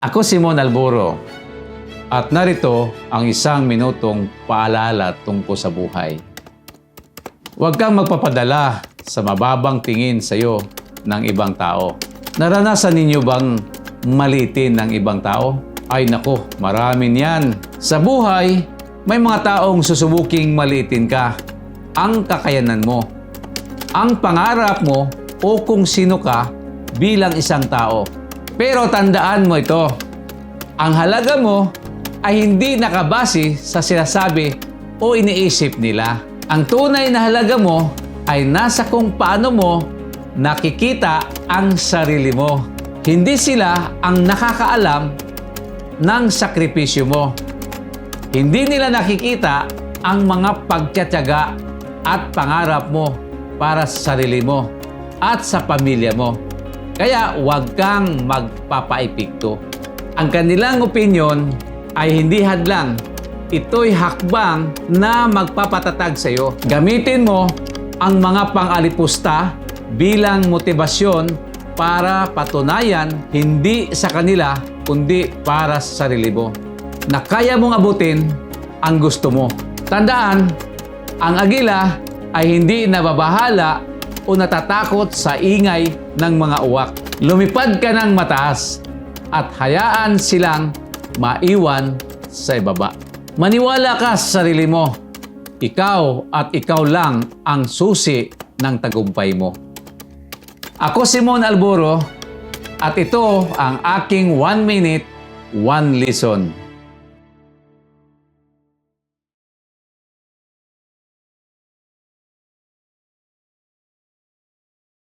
Ako si Mon Alboro at narito ang isang minutong paalala tungkol sa buhay. Huwag kang magpapadala sa mababang tingin sa iyo ng ibang tao. Naranasan ninyo bang malitin ng ibang tao? Ay nako, marami niyan. Sa buhay, may mga taong susubuking malitin ka. Ang kakayanan mo, ang pangarap mo o kung sino ka bilang isang tao. Pero tandaan mo ito, ang halaga mo ay hindi nakabase sa sinasabi o iniisip nila. Ang tunay na halaga mo ay nasa kung paano mo nakikita ang sarili mo. Hindi sila ang nakakaalam ng sakripisyo mo. Hindi nila nakikita ang mga pagtsatsaga at pangarap mo para sa sarili mo at sa pamilya mo. Kaya huwag kang magpapaipikto. Ang kanilang opinion ay hindi hadlang. Ito'y hakbang na magpapatatag sa iyo. Gamitin mo ang mga pang-alipusta bilang motibasyon para patunayan hindi sa kanila kundi para sa sarili mo na kaya mong abutin ang gusto mo. Tandaan, ang agila ay hindi nababahala o natatakot sa ingay ng mga uwak. Lumipad ka ng mataas at hayaan silang maiwan sa ibaba. Maniwala ka sa sarili mo. Ikaw at ikaw lang ang susi ng tagumpay mo. Ako si Mon Alboro at ito ang aking 1 minute, 1 lesson.